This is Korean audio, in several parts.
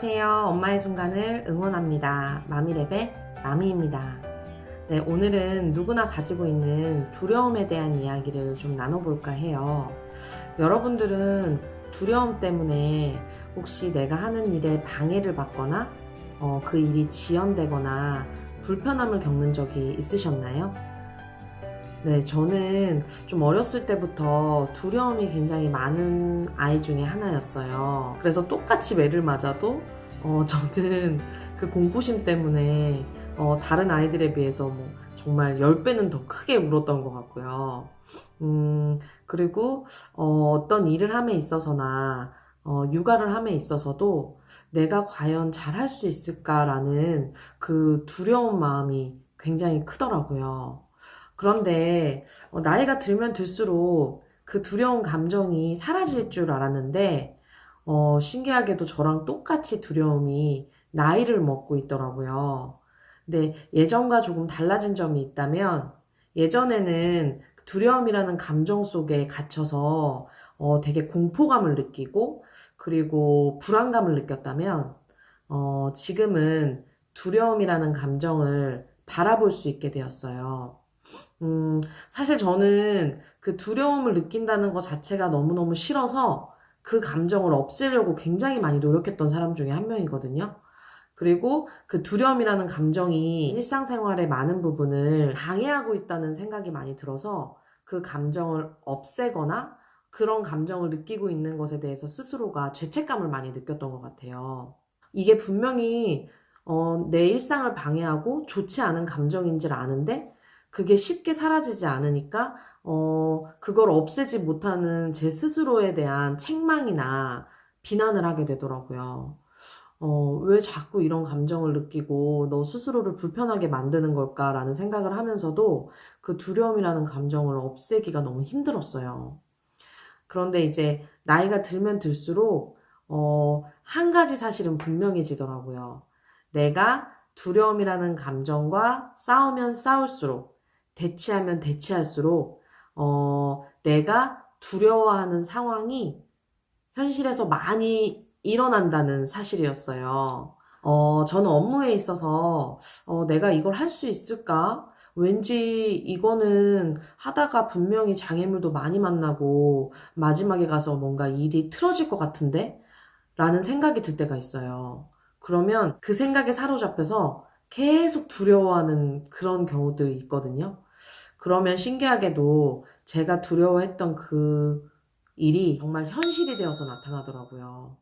안녕하세요. 엄마의 순간을 응원합니다. 마미랩의 마미입니다. 네, 오늘은 누구나 가지고 있는 두려움에 대한 이야기를 좀 나눠볼까 해요. 여러분들은 두려움 때문에 혹시 내가 하는 일에 방해를 받거나 어, 그 일이 지연되거나 불편함을 겪는 적이 있으셨나요? 네, 저는 좀 어렸을 때부터 두려움이 굉장히 많은 아이 중에 하나였어요. 그래서 똑같이 매를 맞아도, 어, 저는 그 공포심 때문에, 어, 다른 아이들에 비해서 뭐, 정말 10배는 더 크게 울었던 것 같고요. 음, 그리고, 어, 어떤 일을 함에 있어서나, 어, 육아를 함에 있어서도 내가 과연 잘할 수 있을까라는 그 두려운 마음이 굉장히 크더라고요. 그런데 어, 나이가 들면 들수록 그 두려운 감정이 사라질 줄 알았는데 어, 신기하게도 저랑 똑같이 두려움이 나이를 먹고 있더라고요. 근데 예전과 조금 달라진 점이 있다면 예전에는 두려움이라는 감정 속에 갇혀서 어, 되게 공포감을 느끼고 그리고 불안감을 느꼈다면 어, 지금은 두려움이라는 감정을 바라볼 수 있게 되었어요. 음, 사실 저는 그 두려움을 느낀다는 것 자체가 너무너무 싫어서 그 감정을 없애려고 굉장히 많이 노력했던 사람 중에 한 명이거든요. 그리고 그 두려움이라는 감정이 일상생활의 많은 부분을 방해하고 있다는 생각이 많이 들어서 그 감정을 없애거나 그런 감정을 느끼고 있는 것에 대해서 스스로가 죄책감을 많이 느꼈던 것 같아요. 이게 분명히 어, 내 일상을 방해하고 좋지 않은 감정인지를 아는데 그게 쉽게 사라지지 않으니까 어, 그걸 없애지 못하는 제 스스로에 대한 책망이나 비난을 하게 되더라고요. 어, 왜 자꾸 이런 감정을 느끼고 너 스스로를 불편하게 만드는 걸까라는 생각을 하면서도 그 두려움이라는 감정을 없애기가 너무 힘들었어요. 그런데 이제 나이가 들면 들수록 어, 한 가지 사실은 분명해지더라고요. 내가 두려움이라는 감정과 싸우면 싸울수록 대치하면 대치할수록 어, 내가 두려워하는 상황이 현실에서 많이 일어난다는 사실이었어요. 어, 저는 업무에 있어서 어, 내가 이걸 할 수 있을까? 왠지 이거는 하다가 분명히 장애물도 많이 만나고 마지막에 가서 뭔가 일이 틀어질 것 같은데? 라는 생각이 들 때가 있어요. 그러면 그 생각에 사로잡혀서 계속 두려워하는 그런 경우들이 있거든요. 그러면 신기하게도 제가 두려워했던 그 일이 정말 현실이 되어서 나타나더라고요.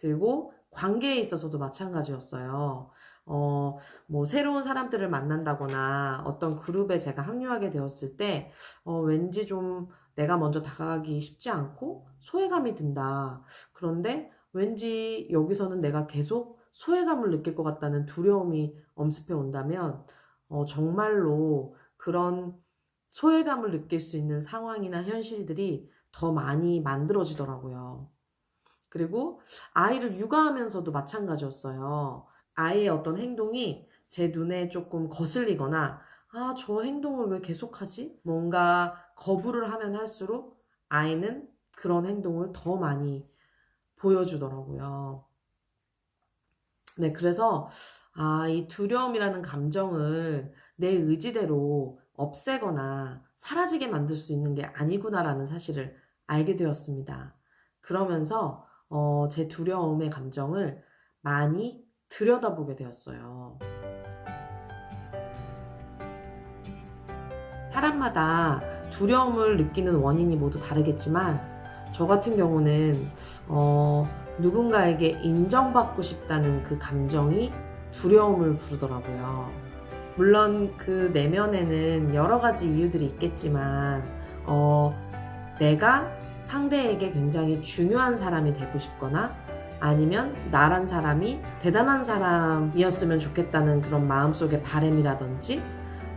그리고 관계에 있어서도 마찬가지였어요. 어, 뭐, 새로운 사람들을 만난다거나 어떤 그룹에 제가 합류하게 되었을 때, 어, 왠지 좀 내가 먼저 다가가기 쉽지 않고 소외감이 든다. 그런데 왠지 여기서는 내가 계속 소외감을 느낄 것 같다는 두려움이 엄습해 온다면, 어, 정말로 그런 소외감을 느낄 수 있는 상황이나 현실들이 더 많이 만들어지더라고요. 그리고 아이를 육아하면서도 마찬가지였어요. 아이의 어떤 행동이 제 눈에 조금 거슬리거나, 아, 저 행동을 왜 계속하지? 뭔가 거부를 하면 할수록 아이는 그런 행동을 더 많이 보여주더라고요. 네, 그래서, 아, 이 두려움이라는 감정을 내 의지대로 없애거나 사라지게 만들 수 있는 게 아니구나라는 사실을 알게 되었습니다. 그러면서, 어, 제 두려움의 감정을 많이 들여다보게 되었어요. 사람마다 두려움을 느끼는 원인이 모두 다르겠지만, 저 같은 경우는, 어, 누군가에게 인정받고 싶다는 그 감정이 두려움을 부르더라고요. 물론 그 내면에는 여러 가지 이유들이 있겠지만, 어, 내가 상대에게 굉장히 중요한 사람이 되고 싶거나, 아니면 나란 사람이 대단한 사람이었으면 좋겠다는 그런 마음속의 바램이라든지,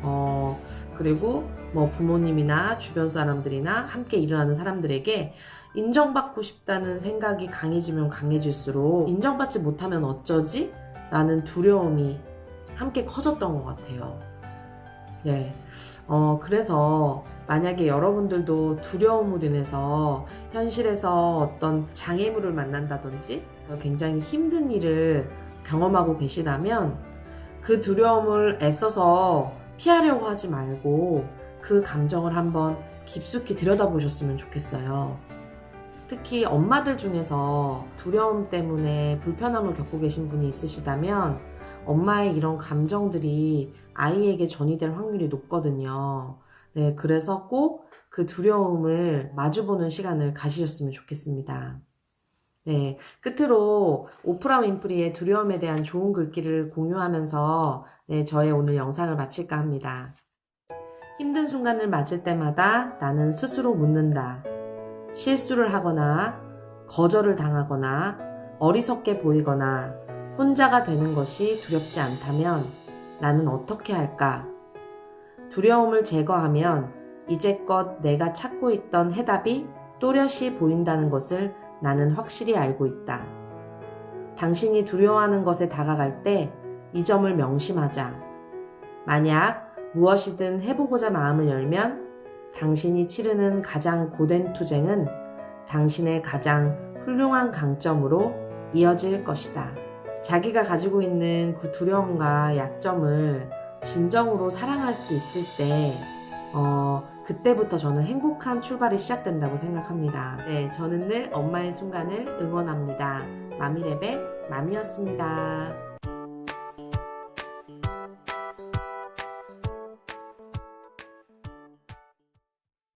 어, 그리고 뭐 부모님이나 주변 사람들이나 함께 일어나는 사람들에게 인정받고 싶다는 생각이 강해지면 강해질수록 인정받지 못하면 어쩌지? 라는 두려움이 함께 커졌던 것 같아요. 네. 어, 그래서 만약에 여러분들도 두려움으로 인해서 현실에서 어떤 장애물을 만난다든지 굉장히 힘든 일을 경험하고 계시다면 그 두려움을 애써서 피하려고 하지 말고 그 감정을 한번 깊숙이 들여다보셨으면 좋겠어요. 특히 엄마들 중에서 두려움 때문에 불편함을 겪고 계신 분이 있으시다면 엄마의 이런 감정들이 아이에게 전이될 확률이 높거든요. 네, 그래서 꼭 그 두려움을 마주보는 시간을 가지셨으면 좋겠습니다. 네, 끝으로 오프라 윈프리의 두려움에 대한 좋은 글귀를 공유하면서 네, 저의 오늘 영상을 마칠까 합니다. 힘든 순간을 맞을 때마다 나는 스스로 묻는다. 실수를 하거나 거절을 당하거나 어리석게 보이거나 혼자가 되는 것이 두렵지 않다면 나는 어떻게 할까? 두려움을 제거하면 이제껏 내가 찾고 있던 해답이 또렷이 보인다는 것을 나는 확실히 알고 있다. 당신이 두려워하는 것에 다가갈 때 이 점을 명심하자. 만약 무엇이든 해보고자 마음을 열면 당신이 치르는 가장 고된 투쟁은 당신의 가장 훌륭한 강점으로 이어질 것이다. 자기가 가지고 있는 그 두려움과 약점을 진정으로 사랑할 수 있을 때, 어, 그때부터 저는 행복한 출발이 시작된다고 생각합니다. 네, 저는 늘 엄마의 순간을 응원합니다. 마미랩의 마미였습니다.